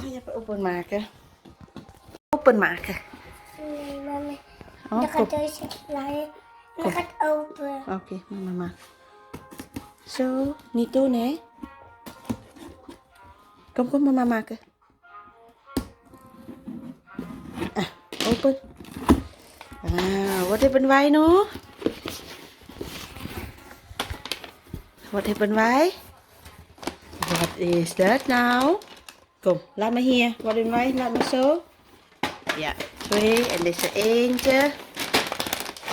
Ga je even openmaken. Openmaken. Nee, mama. Oh, gaat deze gaat open. Oké, mama. Zo, niet doen hè. Kom, kom mama maken. Ah, open. Ah, wat hebben wij nu Wat hebben wij? Wat is dat nou? Kom, laat me hier. Wat hebben wij? Laat me zo. Ja, twee. En dit is er eentje.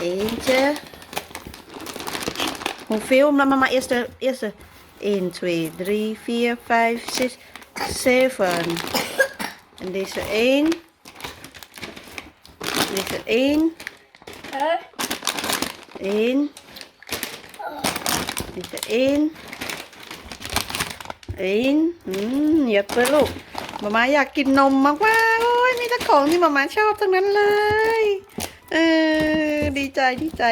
Eentje. Hoeveel? Laat me maar eerst de eerste. 1, 2, 3, 4, 5, 6, 7. En deze 1. Deze 1. 1. Deze 1. 1. อืมอย่าเปิดลูกมามาอยากกินนมมากว่าโอ้ยมีแต่ของที่มามาชอบทั้งนั้นเลยเออดีใจดีใจ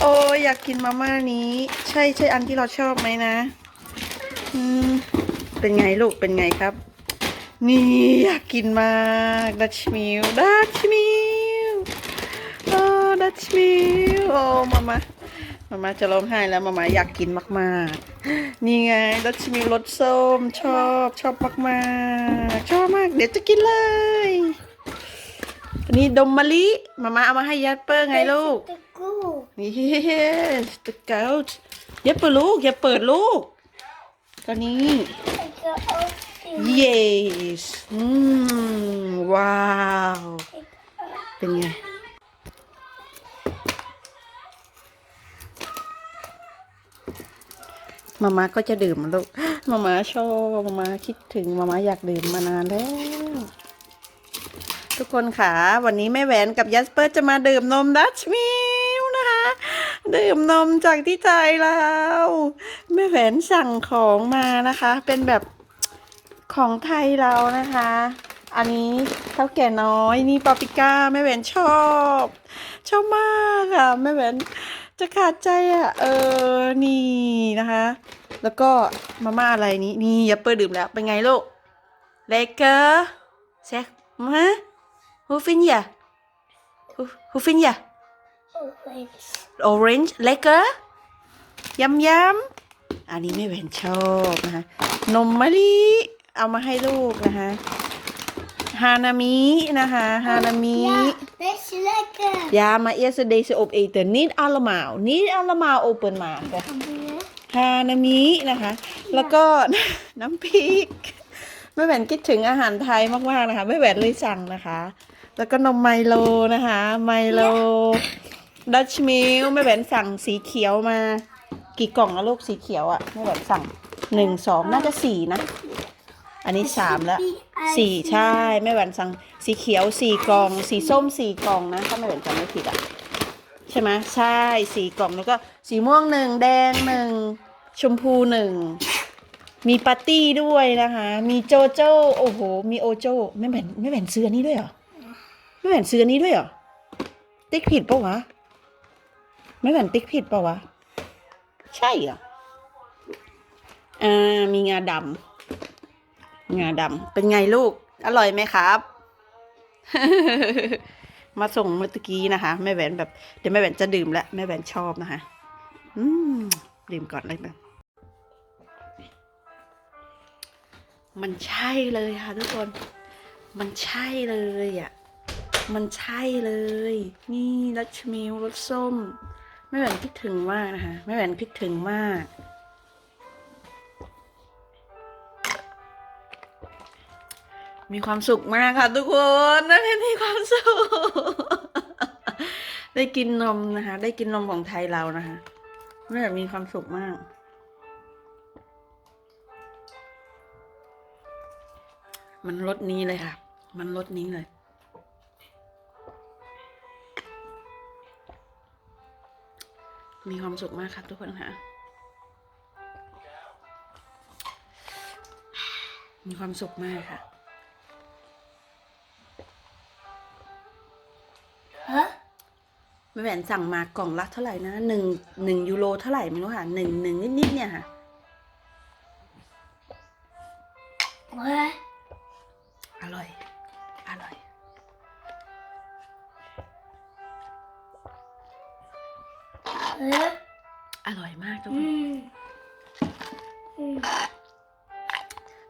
โอ้ยอยากกินมาม่านี้ ใช่ใช่อันที่เราชอบไหมนะอืมเป็นไงลูกเป็นไงครับ นี่อยากกินมากดัชมิลดัชมิลโอ้ดัชมิลโอ้มามา มามาจะร้องไห้แล้วมามาอยากกินมากๆ นี่ไงดัชมิรสส้มชอบชอบมากๆ ชอบมาก เดี๋ยวจะกินเลยอันนี่ดมมะลิมามาเอามาให้ยัดเปอร์ไงลูก De koe. Yes, de koud. อย่าเปิดลูกอย่าเปิดลูกตอนนี้ yes อืมว้าว เป็นไง มาม่าก็จะดื่มลูกมาม่าชอบมาม่าคิดถึงมาม่าอยากดื่มมานานแล้ว ทุกคนค่ะ วันนี้แม่แหวนกับยัสเปอร์จะมาดื่มนมดัชมิลนะคะ ดื่มนมจากที่ไทยแล้วแม่แหวนสั่งของมานะคะ เป็นแบบของไทยเรานะคะ อันนี้เท่าแก่น้อยนี่ปาปิก้าแม่แหวนชอบ ชอบมากอะแม่แหวน จะขาดใจอะ เออ นี่นะคะ แล้วก็มาม่าอะไรนี้ นี่ยัสเปอร์ดื่มแล้ว เป็นไงลูกเลเกอร์เซ็กมา Hoe vind je? Hoe, hoe vind je? Orange. Orange lekker ยำยำอันนี้ไม่แหวนชอบนะคะ นมมะลิ เอามาให้ลูกนะคะ ฮานามินะคะฮานามิ Ja, best lekker. Ja, maar eerst deze opeten. Niet allemaal. Niet allemaal openmaken. Probeer. ฮานามินะคะ แล้วก็ น้ำพริก แม่แหวนคิดถึงอาหารไทยมากๆนะคะ แม่แหวนเลยสั่งนะคะ แล้วก็นมไมโลนะคะ ไมโล ดัชมิลแม่แหวนสั่งสีเขียวมา กี่กล่องนะลูกสีเขียวอะ่ะ แม่แหวนสั่งหนึ่งสองน่าจะสี่นะ อันนี้สามแล้วสี่ใช่แม่แหวนสั่งสีเขียวสี่กล่อง สีส้มสี่กล่องนะถ้าแม่แหวนจำไม่ผิดอะใช่ไหมใช่สีกล่องแล้วก็สีม่วงหนึ่งแดงหนึ่งชมพูหนึ่งมีปาร์ตี้ด้วยนะคะ มีโจโจ้โอ้โห มีโอโจ้ไม่แบ่นไม่แบ่นซื้ออันนี้ด้วยเหรอไม่แบ่นซื้ออันนี้ด้วยเหรอติ๊กผิดปะวะไม่แบ่นติ๊กผิดปะวะ ใช่เหรออ่ามีงาดำ งาดำเป็นไงลูก อร่อยไหมครับ มาส่งเมื่อกี้นะคะ แม่แหวนแบบเดี๋ยวแม่แหวนจะดื่มแล้วแม่แหวนชอบนะคะ อืมดื่มก่อนเลยแบบมันใช่เลยค่ะทุกคน มันใช่เลยอะ มันใช่เลย นี่รัชมิลรสส้ม แม่แหวนคิดถึงมากนะคะ แม่แหวนคิดถึงมาก มีความสุขมากค่ะทุกคนนั่นเองมีความสุข ได้กินนมนะคะ ได้กินนมของไทยเรานะคะแม่แบบมีความสุขมาก มันรสนี้เลยค่ะ มันรสนี้เลยมีความสุขมากครับทุกคนค่ะ มีความสุขมากค่ะ แม่แหวนสั่งมากล่องละเท่าไหร่นะหนึ่งหนึ่งยูโรเท่าไหร่ไม่รู้ค่ะหนึ่งหนึ่งนิดๆเนี่ยค่ะ What? อร่อย อร่อย Huh? อร่อยมากทุกคน Mm. Mm.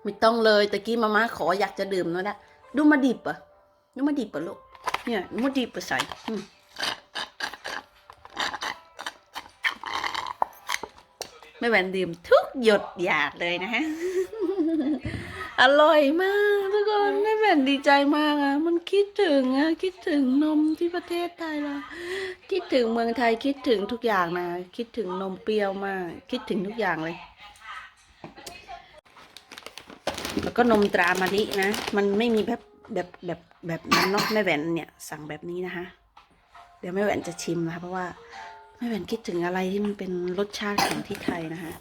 ไม่ต้องเลยตะกี้มาม่าขออยากจะดื่มแล้วนะดูมาดิบอะดูมาดิบอะลูกเนี่ยดูมาดิบอะใส่ มแม่แหวนดื่มทุกหยดหยาดเลยนะฮะ อร่อยมากทุกคนแม่แหวนดีใจมากอะ มันคิดถึงอะ คิดถึงนมที่ประเทศไทยเราคิดถึงเมืองไทยคิดถึงทุกอย่างนะ คิดถึงนมเปรี้ยวมาก คิดถึงทุกอย่างเลย แล้วก็นมตรามาลินะ มันไม่มีแบบแบบแบบแบบนั้นเนาะแม่แหวนเนี่ย สั่งแบบนี้นะคะ เดี๋ยวแม่แหวนจะชิมนะคะเพราะว่า ม่แหวนคิดถึงอะไรที่มันเป็นรสชาติของที่ไทยนะคะ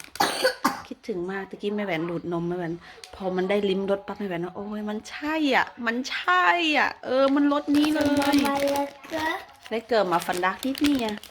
คิดถึงมากตะกี้แม่แหวนดูดนมแม่แหวนพอมันได้ลิ้มรสปั๊บแม่แหวนว่าโอ้ยมันใช่อะ มันใช่อะ เออมันรสนี้เลย Mama lekker. ได้เกิดมาฟันดักที่นี่ไง